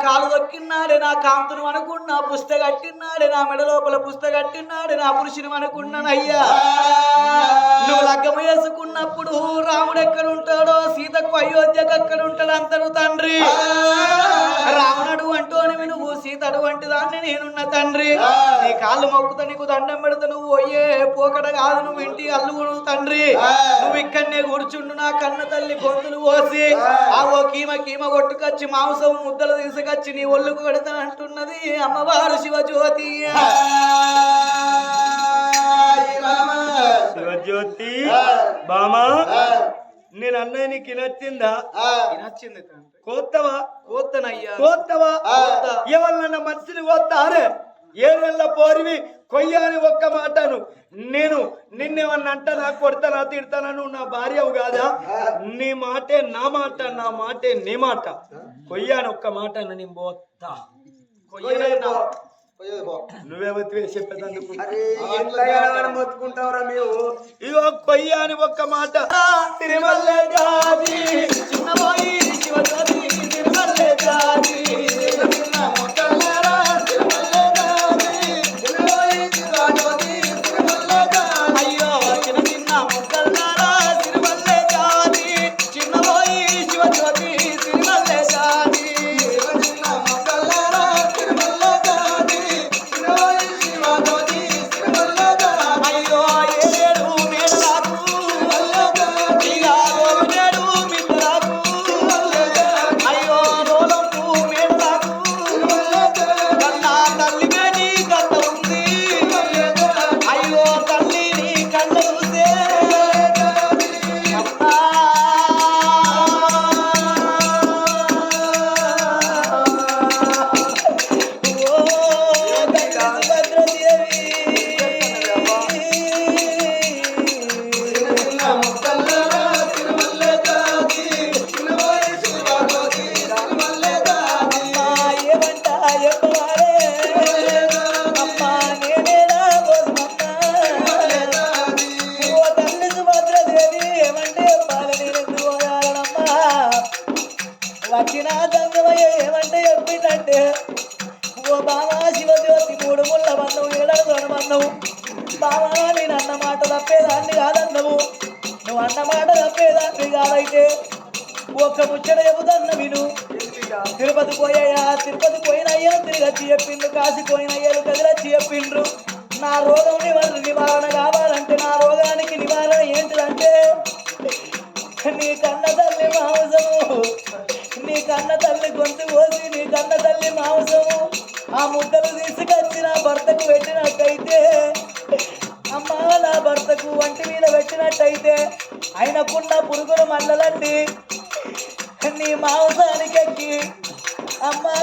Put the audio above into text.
కాలు తొక్కిన్నాడే నా కాంతును అనుకున్నా పుస్తకట్టిన్నాడే నా మెడ లోపల పుస్తకట్టిన్నాడే నా పురుషుని అనుకున్నానయ్యా నువ్వు లగ్గం వేసుకున్నప్పుడు రాముడు ఎక్కడ ఉంటాడో సీతకు అయోధ్యకు ఎక్కడ ఉంటాడు అంతను తండ్రి. రావణుడు అంటోనివి నువ్వు సీతడు వంటి దాన్ని నేనున్న తండ్రి. నీ కాళ్ళు మొక్కుతా నీకు దండం పెడతా నువ్వు పోయే పోకడ కాదు నువ్వు ఇంటి అల్లుగుడు తండ్రి. నువ్వు ఇక్కడనే కూర్చుండు నా కన్న తల్లి గొంతులు పోసి ఆ. ఓ కీమ కీమ కొట్టుకొచ్చి మాంసం ముద్దలు తీసుకొచ్చి నీ ఒళ్ళుకు పెడతా అంటున్నది అమ్మవారు శివజ్యోతి. శివజ్యోతి బామా. నేను అన్నయ్య నీకు నచ్చిందా నచ్చింది తండ్రి. కోత్తవా? కోత్తనయ్యా. కోత్తవా? కోత్త. ఎవరినన్నా మనిషిని కోత్తారే ఏళ్ళ పోరివి కొయ్యాని ఒక్క మాటను. నేను నిన్నేమన్నా అంటానా కొడతానా తిడతానా? నువ్వు నా భార్యవు కాదా? నీ మాటే నా మాట నా మాటే నీ మాట. కొయ్యాని ఒక్క మాట నేను పోతా కొయ్యనైనా. నువ్వేమో చెప్పేదందుకు మొత్తుకుంటావురా మేము ఇగో కొయ్యాని ఒక్క మాట. తిరుమల వచ్చిన గంగమయ్య ఏమంటే చెప్పిందంటే ఓ బావా శివజ్యోతి మూడు ముళ్ళ బంధం ఏడాడు బంధం బావా నేను అన్న మాట తప్పేదాన్ని కాదన్నవు. నువ్వు అన్న మాట తప్పేదాన్ని కాదైతే. ఒక్క ముచ్చట చెబుతన్న విను. తిరుపతి పోయాయా తిరుపతి పోయినయ్యా తిరిగి వచ్చి చెప్పిండ్రు. కాశీ పోయినయ్యారు కదిలొచ్చి చెప్పిండ్రు. నా రోగం నివారణ నివారణ కన్న తల్లి గొంతు కోసి నీ కన్న తల్లి మాంసము ఆ ముద్దలు తీసుకొచ్చి నా భర్తకు పెట్టినట్టయితే అమ్మా నా భర్తకు వంటి మీద పెట్టినట్టయితే ఆయనకున్న పురుగులు మల్లలండి. నీ మాంసానికి ఎక్కి అమ్మా.